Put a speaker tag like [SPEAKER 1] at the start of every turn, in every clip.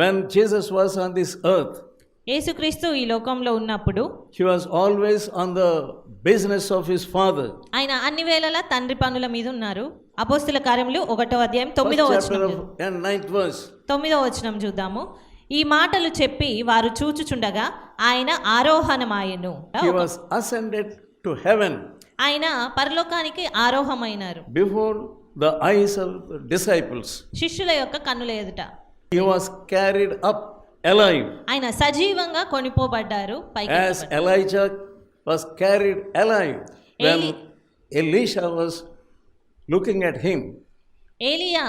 [SPEAKER 1] When Jesus was on this earth
[SPEAKER 2] యేసుక్రీస్తు ఈ లోకంలో ఉన్నప్పుడు
[SPEAKER 1] he always on the business of his father
[SPEAKER 2] ఆయన అన్ని వేళల తండ్రి పనుల మీద ఉన్నారు. అపోస్తుల కార్యములు ఒకటో అధ్యాయం తొమ్మిదో వచనం తొమ్మిదో వచనం చూద్దాము. ఈ మాటలు చెప్పి వారు చూచుచుండగా ఆయన ఆరోహణమాయను.
[SPEAKER 1] అసెండెడ్ టు హెవెన్
[SPEAKER 2] ఆయన పరలోకానికి ఆరోహమైనారు.
[SPEAKER 1] బిఫోర్ ద ఐస్ డిసైపుల్స్
[SPEAKER 2] శిష్యుల యొక్క కన్నుల ఎదుట.
[SPEAKER 1] He was carried up alive
[SPEAKER 2] ఆయన సజీవంగా కొనిపోబడ్డారు పైకి
[SPEAKER 1] as Elijah was carried alive when
[SPEAKER 2] Eli-
[SPEAKER 1] Elisha was looking at him.
[SPEAKER 2] ఏలియా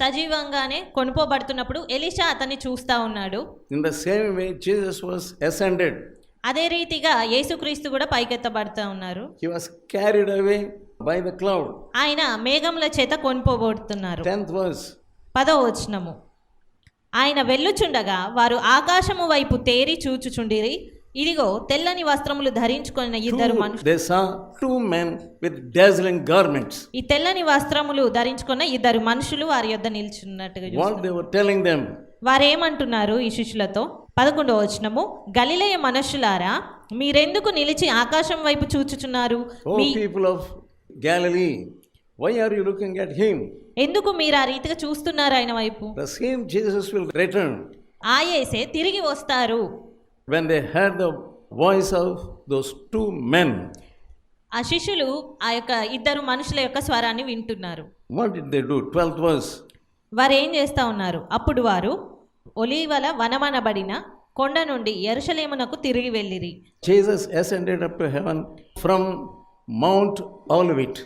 [SPEAKER 2] సజీవంగానే కొనుపోబడుతున్నప్పుడు ఎలీషా అతన్ని చూస్తా ఉన్నాడు
[SPEAKER 1] In the same way, Jesus was ascended.
[SPEAKER 2] అదే రీతిగా యేసుక్రీస్తు కూడా పైకెత్తబడుతూ ఉన్నారు
[SPEAKER 1] He was carried away by the cloud.
[SPEAKER 2] ఆయన మేఘముల చేత కొనిపోబడుతున్నారు
[SPEAKER 1] Tenth verse.
[SPEAKER 2] పదో వచనము ఆయన వెళ్ళుచుండగా వారు ఆకాశము వైపు తేరి చూచుచుండిరి. ఇదిగో తెల్లని వస్త్రములు ధరించుకున్న ఇద్దరు మనుషులు. ఈ తెల్లని వస్త్రములు ధరించుకున్న ఇద్దరు మనుషులు వారి యొద్ద నిల్చున్నట్టుగా వారేమంటున్నారు ఈ శిష్యులతో? పదకొండవ వచనము. గలిలయ మనుషులారా మీరెందుకు నిలిచి ఆకాశం వైపు చూచుచున్నారు?
[SPEAKER 1] Why are you looking at him
[SPEAKER 2] ఎందుకు మీరు ఆ రీతిగా చూస్తున్నారు ఆయన వైపు?
[SPEAKER 1] The same Jesus will return
[SPEAKER 2] ఆయేసే తిరిగి వస్తారు.
[SPEAKER 1] When they heard the voice of those two men
[SPEAKER 2] ఆ శిష్యులు ఆ యొక్క ఇద్దరు మనుషుల యొక్క స్వరాన్ని వింటున్నారు.
[SPEAKER 1] What did they do 12th verse
[SPEAKER 2] వారు ఏం చేస్తా ఉన్నారు? అప్పుడు వారు ఒలీవల వనమనబడిన కొండ నుండి ఎరుషలేమునకు తిరిగి వెళ్ళిరి.
[SPEAKER 1] Jesus ascended up to heaven from Mount Olivet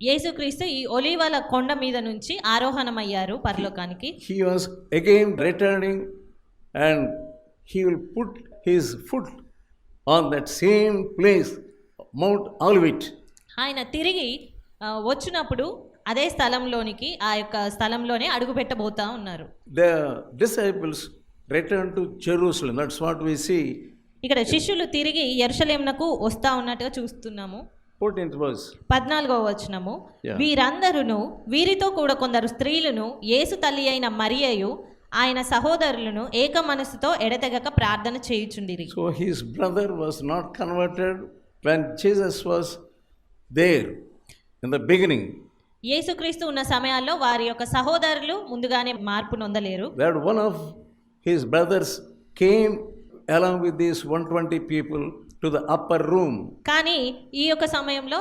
[SPEAKER 2] యేసుక్రీస్తు ఈ ఒలీవల కొండ మీద నుంచి ఆరోహణం అయ్యారు పరలోకానికి
[SPEAKER 1] he was again returning and he will put his foot on that same place Mount Olivet
[SPEAKER 2] ఆయన తిరిగి వచ్చినప్పుడు అదే స్థలంలోనికి ఆ యొక్క స్థలంలోనే అడుగు పెట్టబోతా ఉన్నారు.
[SPEAKER 1] The disciples return to Jerusalem that's what we see
[SPEAKER 2] ఇక్కడ శిష్యులు తిరిగి ఎరుసలేంనకు వస్తా ఉన్నట్టుగా చూస్తున్నాము. పద్నాలుగో వచనము. వీరందరును వీరితో కూడా కొందరు స్త్రీలను యేసు తల్లి అయిన మరియయు ఆయన సహోదరులను ఏక మనసుతో ఎడతెగక ప్రార్థన చేయుచుంది
[SPEAKER 1] so his brother was not converted when Jesus was there in the beginning
[SPEAKER 2] యేసుక్రీస్తు ఉన్న సమయాల్లో వారి యొక్క సహోదరులు ముందుగానే మార్పు నొందలేరు.
[SPEAKER 1] That one of his brothers came along with this one twenty people to the upper room.
[SPEAKER 2] కానీ ఈ యొక్క సమయంలో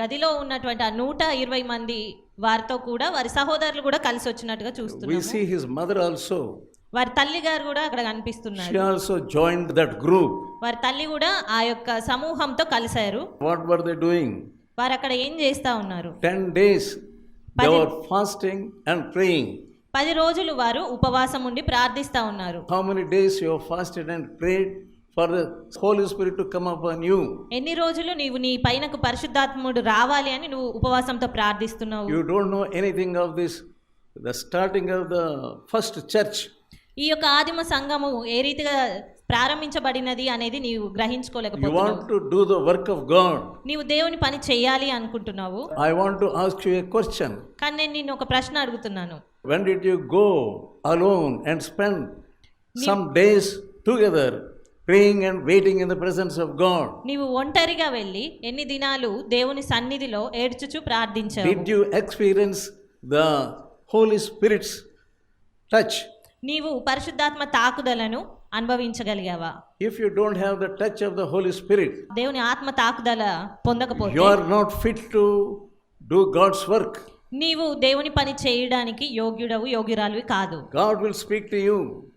[SPEAKER 2] గదిలో ఉన్నటువంటి ఆ నూట ఇరవై మంది వారితో కూడా వారి సహోదరులు కూడా కలిసి వచ్చినట్టుగా
[SPEAKER 1] We
[SPEAKER 2] చూస్తున్నాము
[SPEAKER 1] see his mother also.
[SPEAKER 2] వారి తల్లి గారు కూడా అక్కడ కనిపిస్తున్నారు
[SPEAKER 1] She also joined that group.
[SPEAKER 2] వారి తల్లి కూడా ఆ యొక్క సమూహంతో కలిశారు
[SPEAKER 1] What were they doing?
[SPEAKER 2] వారు అక్కడ ఏం చేస్తా ఉన్నారు
[SPEAKER 1] 10 days they
[SPEAKER 2] Padi-
[SPEAKER 1] were fasting and praying.
[SPEAKER 2] పది రోజులు వారు ఉపవాసం ఉండి ప్రార్థిస్తా ఉన్నారు
[SPEAKER 1] How many days you have fasted and for the Holy Spirit to come upon you?
[SPEAKER 2] ఎన్ని రోజులు నీవు నీ పైనకు పరిశుద్ధాత్ముడు రావాలి అని నువ్వు ఉపవాసంతో ప్రార్థిస్తున్నావు
[SPEAKER 1] You don't know anything of this, the starting of the first church.
[SPEAKER 2] ఈ యొక్క ఆదిమ సంఘము ఏ రీతిగా ప్రారంభించబడినది అనేది నీవు గ్రహించుకోలేకపోతున్నావు
[SPEAKER 1] want to do the work of God.
[SPEAKER 2] నీవు దేవుని పని చేయాలి అనుకుంటున్నావు
[SPEAKER 1] I want to ask you a question.
[SPEAKER 2] కానీ నేను నిన్ను ఒక ప్రశ్న అడుగుతున్నాను
[SPEAKER 1] When did you go alone and spend some days together praying and waiting in the presence of God?
[SPEAKER 2] నీవు ఒంటరిగా వెళ్ళి ఎన్ని దినాలు దేవుని సన్నిధిలో ఏడ్చుచు ప్రార్థించావు
[SPEAKER 1] Did you experience the Holy Spirit's touch?
[SPEAKER 2] నీవు పరిశుద్ధాత్మ తాకుదలను అనుభవించగలిగావా
[SPEAKER 1] If you don't have the touch of the Holy Spirit,
[SPEAKER 2] దేవుని ఆత్మ తాకుదల పొందకపోతే
[SPEAKER 1] you are not fit to do God's work.
[SPEAKER 2] నీవు దేవుని పని చేయడానికి యోగ్యుడవు యోగ్యురాలువి కాదు
[SPEAKER 1] God will speak to you.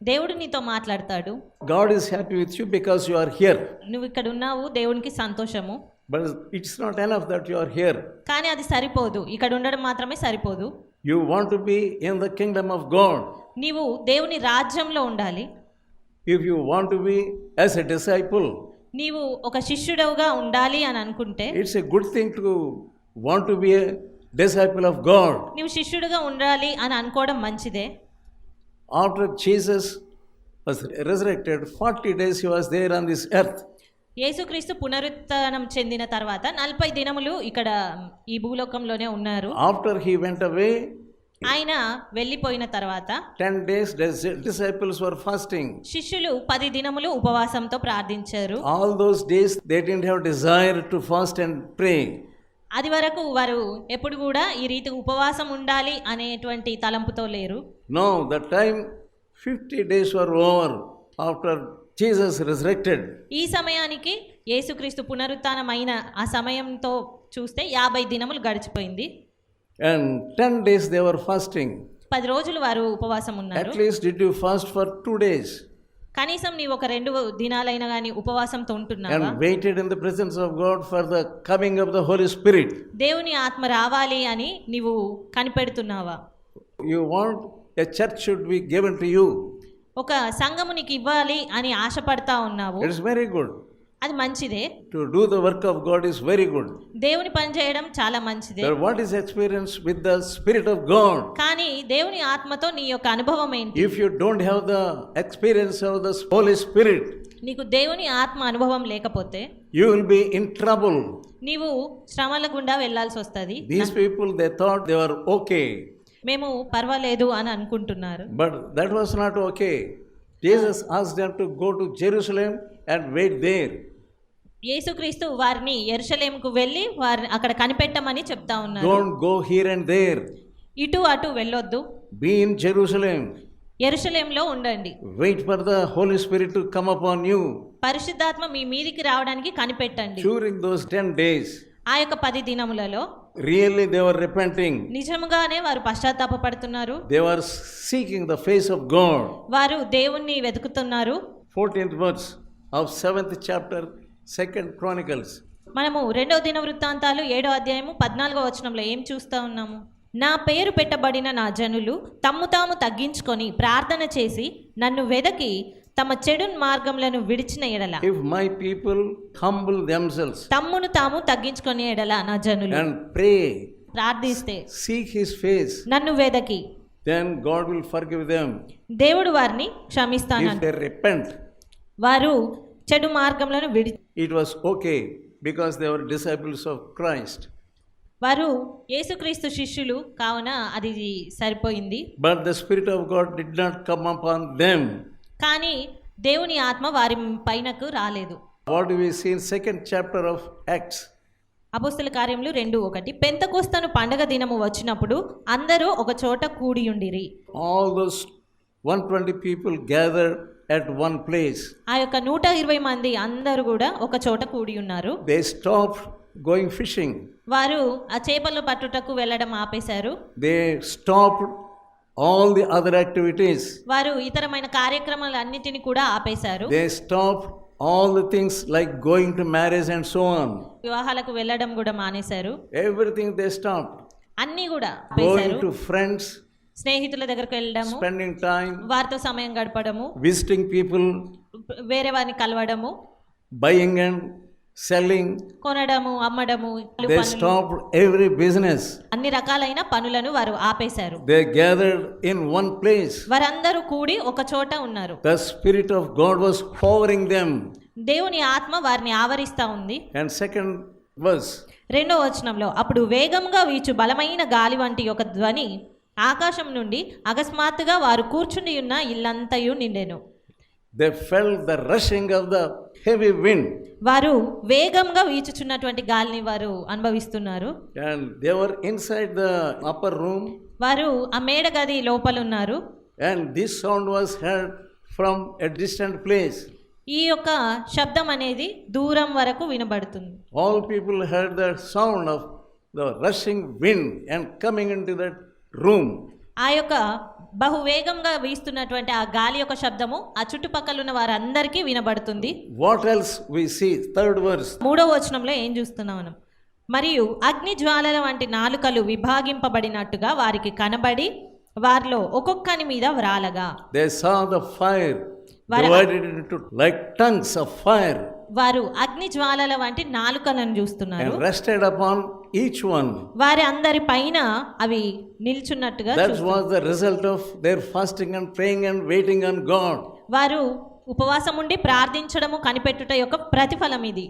[SPEAKER 2] దేవుడు నీతో మాట్లాడతాడు.
[SPEAKER 1] God is happy with you because you are here
[SPEAKER 2] నువ్వు ఇక్కడ ఉన్నావు దేవునికి సంతోషము.
[SPEAKER 1] But it's not enough that you are here
[SPEAKER 2] కానీ అది సరిపోదు. ఇక్కడ ఉండడం మాత్రమే సరిపోదు.
[SPEAKER 1] You want to be in the kingdom of God
[SPEAKER 2] నీవు దేవుని రాజ్యంలో ఉండాలి.
[SPEAKER 1] If you want to be as a disciple
[SPEAKER 2] నీవు ఒక శిష్యుడవుగా ఉండాలి అని అనుకుంటే
[SPEAKER 1] it's a good thing to want to be a disciple of God
[SPEAKER 2] నీవు శిష్యుడిగా ఉండాలి అని అనుకోవడం మంచిదే.
[SPEAKER 1] After Jesus was resurrected forty days he was there on this earth
[SPEAKER 2] యేసుక్రీస్తు పునరుత్నం చెందిన తర్వాత నలభై దినములు ఇక్కడ ఈ భూలోకంలోనే ఉన్నారు.
[SPEAKER 1] ఆఫ్టర్ హీ వెంట అవే
[SPEAKER 2] ఆయన వెళ్ళిపోయిన తర్వాత
[SPEAKER 1] ten days disciples were fasting
[SPEAKER 2] శిష్యులు పది దినములు ఉపవాసంతో ప్రార్థించారు.
[SPEAKER 1] All those days they didn't have desire to fast and pray
[SPEAKER 2] అది వరకు వారు ఎప్పుడు కూడా ఈ రీతి ఉపవాసం ఉండాలి అనేటువంటి తలంపుతో లేరు.
[SPEAKER 1] No the time fifty days were over after Jesus resurrected
[SPEAKER 2] ఈ సమయానికి యేసుక్రీస్తు పునరుత్నమైన ఆ సమయంతో చూస్తే యాభై దినములు గడిచిపోయింది.
[SPEAKER 1] And ten days they were fasting
[SPEAKER 2] పది రోజులు వారు ఉపవాసం ఉన్నారు.
[SPEAKER 1] At least did you fast for two days
[SPEAKER 2] కనీసం నీవు ఒక రెండు దినాలైనా కానీ ఉపవాసంతో ఉంటున్నావా
[SPEAKER 1] and waited in the presence of God for the coming of the Holy Spirit.
[SPEAKER 2] దేవుని ఆత్మ రావాలి అని నీవు కనిపెడుతున్నావా
[SPEAKER 1] You want a church should be given to you.
[SPEAKER 2] ఒక సంఘము నీకు ఇవ్వాలి అని ఆశపడతా ఉన్నావు
[SPEAKER 1] is very good.
[SPEAKER 2] అది మంచిదే.
[SPEAKER 1] To do the work of God is very good
[SPEAKER 2] దేవుని పని చేయడం చాలా మంచిదే.
[SPEAKER 1] What is experience with the spirit of God
[SPEAKER 2] కానీ దేవుని ఆత్మతో నీ యొక్క అనుభవం ఏంటి?
[SPEAKER 1] If you don't have the experience of the holy spirit
[SPEAKER 2] నీకు దేవుని ఆత్మ అనుభవం లేకపోతే
[SPEAKER 1] you will be in trouble
[SPEAKER 2] నీవు శ్రమల గుండా వెళ్ళాల్సి వస్తుంది.
[SPEAKER 1] These people they thought they are okay
[SPEAKER 2] మేము పర్వాలేదు అని అనుకుంటున్నారు.
[SPEAKER 1] But that was not okay Jesus asked them to go to Jerusalem and wait there
[SPEAKER 2] యేసుక్రీస్తు వారిని ఎరుషలేముకు వెళ్ళి వారిని అక్కడ కనిపెట్టమని చెప్తా ఉన్నారు.
[SPEAKER 1] గో హియర్ అండ్ దేర్
[SPEAKER 2] ఇటు అటు వెళ్ళొద్దు.
[SPEAKER 1] బీ జెరూసలేం
[SPEAKER 2] ఎరుషలేములో ఉండండి.
[SPEAKER 1] Wait for the holy spirit to come upon you
[SPEAKER 2] పరిశుద్ధాత్మ మీ మీదికి రావడానికి కనిపెట్టండి.
[SPEAKER 1] డ్యూరింగ్ దోస్ 10 డేస్
[SPEAKER 2] ఆ యొక్క పది దినములలో
[SPEAKER 1] రియల్లీ దేవర్ రిపెంటింగ్
[SPEAKER 2] నిజముగానే వారు
[SPEAKER 1] పశ్చాత్తాప they were seeking the face of God
[SPEAKER 2] వారు దేవుణ్ణి వెతుకుతున్నారు.
[SPEAKER 1] Fourteenth words of seventh chapter 2nd Chronicles.
[SPEAKER 2] మనము రెండవ దిన వృత్తాంతాలు ఏడో అధ్యాయము పద్నాలుగో వచనంలో ఏం చూస్తా ఉన్నాము? నా పేరు పెట్టబడిన నా జనులు తమ్ము తాము తగ్గించుకొని ప్రార్థన చేసి నన్ను వెదకి తమ చెడు మార్గములను విడిచిన ఎడల.
[SPEAKER 1] If my people humble themselves
[SPEAKER 2] తమ్మును తాము తగ్గించుకొని ఎడల నా జనులు.
[SPEAKER 1] and pray,
[SPEAKER 2] ప్రార్థిస్తే
[SPEAKER 1] seek his face,
[SPEAKER 2] నన్ను వెదకి.
[SPEAKER 1] then God will forgive them.
[SPEAKER 2] దేవుడు వారిని క్షమిస్తాను
[SPEAKER 1] repent,
[SPEAKER 2] వారు చెడు మార్గంలోను విడి
[SPEAKER 1] it was okay because they disciples of Christ
[SPEAKER 2] వారు యేసుక్రీస్తు శిష్యులు కావున అది సరిపోయింది.
[SPEAKER 1] But the spirit of God did not come upon them
[SPEAKER 2] కానీ దేవుని ఆత్మ వారి పైనకు రాలేదు.
[SPEAKER 1] What we seen second chapter of Acts
[SPEAKER 2] అపోస్తల కార్యములు రెండు ఒకటి. పెంత కోస్తాను పండగ దినము వచ్చినప్పుడు అందరూ ఒక చోట కూడియుండిరి
[SPEAKER 1] all those one twenty people gather at one place.
[SPEAKER 2] ఆ యొక్క నూట ఇరవై మంది అందరూ కూడా ఒక చోట కూడి ఉన్నారు
[SPEAKER 1] They stopped going fishing.
[SPEAKER 2] వారు ఆ చేపలు పట్టుటకు వెళ్ళడం ఆపేశారు
[SPEAKER 1] They stopped all the other activities.
[SPEAKER 2] వారు ఇతరమైన కార్యక్రమాలన్నిటిని కూడా ఆపేశారు
[SPEAKER 1] They stopped all the things like going to marriage and so on.
[SPEAKER 2] వివాహాలకు వెళ్ళడం కూడా మానేశారు
[SPEAKER 1] Everything they stopped.
[SPEAKER 2] అన్నీ కూడా ఆపేశారు
[SPEAKER 1] Going to friends,
[SPEAKER 2] స్నేహితుల దగ్గరకు వెళ్ళడం
[SPEAKER 1] స్పెండింగ్ టైం
[SPEAKER 2] వారితో సమయం గడపడము
[SPEAKER 1] విజిటింగ్ పీపుల్
[SPEAKER 2] వేరే వారిని కలవడము
[SPEAKER 1] బయింగ్ అండ్ సెల్లింగ్
[SPEAKER 2] కొనడము అమ్మడము
[SPEAKER 1] స్టాప్ ఎవ్రీ బిజినెస్
[SPEAKER 2] అన్ని రకాలైన పనులను వారు ఆపేశారు.
[SPEAKER 1] They gathered in one place
[SPEAKER 2] వారందరూ కూడి ఒక చోట ఉన్నారు.
[SPEAKER 1] The spirit of God was powering them
[SPEAKER 2] దేవుని ఆత్మ వారిని ఆవరిస్తా ఉంది.
[SPEAKER 1] అండ్ సెకండ్ వర్స్
[SPEAKER 2] రెండో వచనంలో అప్పుడు వేగంగా వీచు బలమైన గాలి వంటి ఒక ధ్వని ఆకాశం నుండి అకస్మాత్తుగా వారు కూర్చుని ఉన్న ఇల్లంతయు నిండెను
[SPEAKER 1] they felt the rushing of the heavy wind.
[SPEAKER 2] వారు వేగంగా వీచుచున్నటువంటి గాలిని వారు అనుభవిస్తున్నారు
[SPEAKER 1] And they were inside the upper room.
[SPEAKER 2] వారు ఆ మేడ గది లోపల ఉన్నారు
[SPEAKER 1] And this sound was heard from a distant place.
[SPEAKER 2] ఈ యొక్క శబ్దం అనేది దూరం వరకు వినబడుతుంది
[SPEAKER 1] All people heard the sound of the rushing wind and coming into that room.
[SPEAKER 2] ఆ యొక్క బహువేగంగా వీస్తున్నటువంటి ఆ గాలి యొక్క శబ్దము ఆ చుట్టుపక్కల ఉన్న వారందరికీ వినబడుతుంది
[SPEAKER 1] What else we see? Third verse.
[SPEAKER 2] మూడవ వచనంలో ఏం చూస్తున్నాం మనం మరియు అగ్ని జ్వాలల వంటి నాలుకలు విభాగింపబడినట్టుగా వారికి కనబడి వారిలో ఒక్కొక్కని మీద వ్రాలగా
[SPEAKER 1] saw the fire
[SPEAKER 2] Vara-
[SPEAKER 1] divided into like tongues of fire
[SPEAKER 2] వారు అగ్ని జ్వాలల వంటి నాలుకలను చూస్తున్నారు
[SPEAKER 1] rested upon each one.
[SPEAKER 2] వారి అందరి పైన అవి నిల్చున్నట్టుగా చూస్తున్నారు.
[SPEAKER 1] was the result of their fasting and praying and waiting on God.
[SPEAKER 2] వారు ఉపవాసం ఉండి ప్రార్థించడము కనిపెట్టుట యొక్క ప్రతిఫలం ఇది